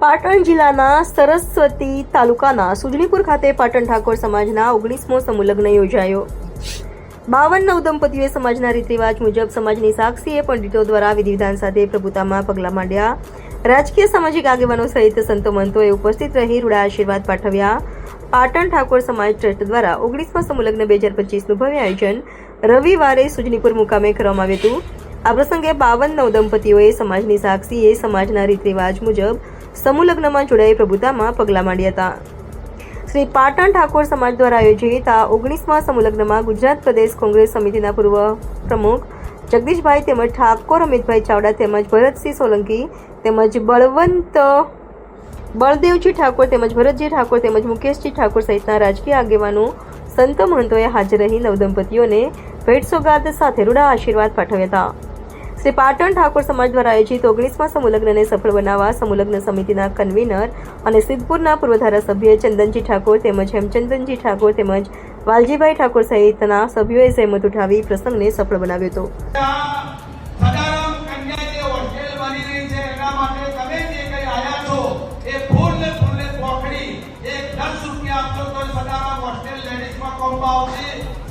પાટણ જિલ્લાના સરસ્વતી તાલુકાના સુજનીપુર ખાતે પાટણ ઠાકોર સમાજના ઓગણીસમો સમૂહલગ્ન યોજાયો. બાવન નવ દંપતીઓએ સમાજના રીત રિવાજ મુજબ સમાજની સાક્ષીએ પંડિતો દ્વારા વિધિ વિધાન સાથે પ્રભુતામાં પગલાં માંડ્યા. રાજકીય સામાજિક આગેવાનો સહિત સંતો મંતોએ ઉપસ્થિત રહી રૂડા આશીર્વાદ પાઠવ્યા. પાટણ ઠાકોર સમાજ ટ્રસ્ટ દ્વારા ઓગણીસમાં સમુલગ્ન બે હજાર પચીસનું ભવ્ય આયોજન રવિવારે સુજનીપુર મુકામે કરવામાં આવ્યું હતું. આ પ્રસંગે બાવન નવ દંપતીઓએ સમાજની સાક્ષીએ સમાજના રીત રિવાજ મુજબ સમૂહ લગ્નમાં જોડાઈ પ્રભુતામાં પગલાં માંડ્યા હતા. શ્રી પાટણ ઠાકોર સમાજ દ્વારા આયોજિત આ ઓગણીસમાં સમૂહ લગ્નમાં ગુજરાત પ્રદેશ કોંગ્રેસ સમિતિના પૂર્વ પ્રમુખ જગદીશભાઈ તેમજ ઠાકોર અમિતભાઈ ચાવડા તેમજ ભરતસિંહ સોલંકી તેમજ બળવંત, બળદેવજી ઠાકોર તેમજ ભરતજી ઠાકોર તેમજ મુકેશજી ઠાકોર સહિતના રાજકીય આગેવાનો, સંતો મહંતોએ હાજર રહી નવદંપતીઓને ભેટ સોગાદ સાથે રૂડા આશીર્વાદ પાઠવ્યા હતા. શ્રી પાટણ ઠાકોર સમાજ દ્વારા આયોજિત ઓગણીસમાં સમૂહલગ્નને સફળ બનાવવા સમૂહલગ્ન સમિતિના કન્વીનર અને સિદ્ધપુરના પૂર્વ ધારાસભ્ય ચંદનજી ઠાકોર તેમજ હેમચંદનજી ઠાકોર તેમજ વાલજીભાઈ ઠાકોર સહિતના સભ્યોએ સહેમત ઉઠાવી પ્રસંગને સફળ બનાવ્યો હતો.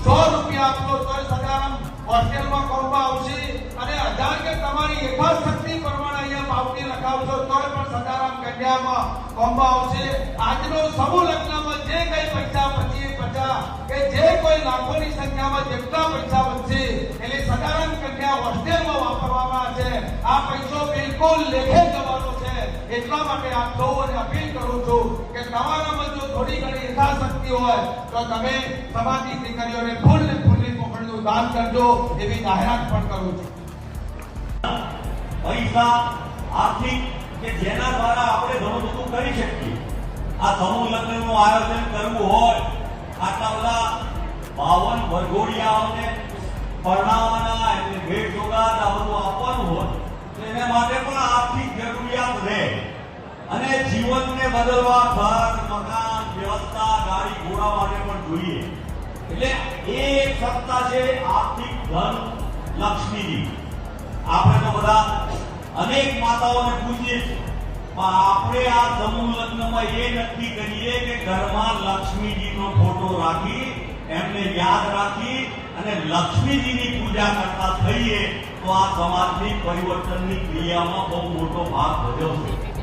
સો રૂપિયા કોમ્બા હજાર કે તમારી યથાશક્તિ પ્રમાણે અહીંયા પાવતી લખાવશો તોય પણ સદારામ કન્યામાં કોમ્બા આવશે આજનો સમૂહ લગ્નમાં જે કઈ પૈસા પચીસ, પચાસ કે જે કોઈ લાખોની સંખ્યામાં જેટલા પૈસા વધશે એટલે સદારામ કન્યા હોસ્ટેલમાં વાપરવામાં છે. આ પૈસો બિલકુલ લેખે જવાનો છે. એટલા માટે આપ સૌને અપીલ કરું છું કે તમારામાં જો થોડી ઘણી યથાશક્તિ હોય, તો તમે સમાજની દીકરીઓને ફૂલ ને ફૂલની પોખડીનું દાન કરજો એવી જાહેરાત પણ કરું છું. પૈસા, આર્થિક કે જેના દ્વારા આપણે ઘણું બધું કરી શકીએ. આ સમૂહ લગ્નનું આયોજન કરવું હોય, આટલા બધા બાવન વરઘોડિયાઓને પરણાવવાના એમને ભેટ જોગાદ આ બધું આપવાનું હોય, તો એના માટે પણ આર્થિક જરૂરિયાત રહે. અને જીવનને બદલવા ઘર, મકાન, વ્યવસ્થા, ગાડી ઘોડા માટે પણ જોઈએ. એટલે એ એક સત્તા છે આર્થિક ધન લક્ષ્મીની. આપણે તો બધા અનેક માતાઓને પૂછીએ છીએ. પણ આપણે આ સમૂહ લગ્નમાં એ નક્કી કરીએ કે ઘરમાં લક્ષ્મીજીનો ફોટો રાખી, એમને યાદ રાખી અને લક્ષ્મીજીની પૂજા કરતા થઈએ તો આ સમાજની પરિવર્તનની ક્રિયામાં બહુ મોટો ભાગ ભજવશે.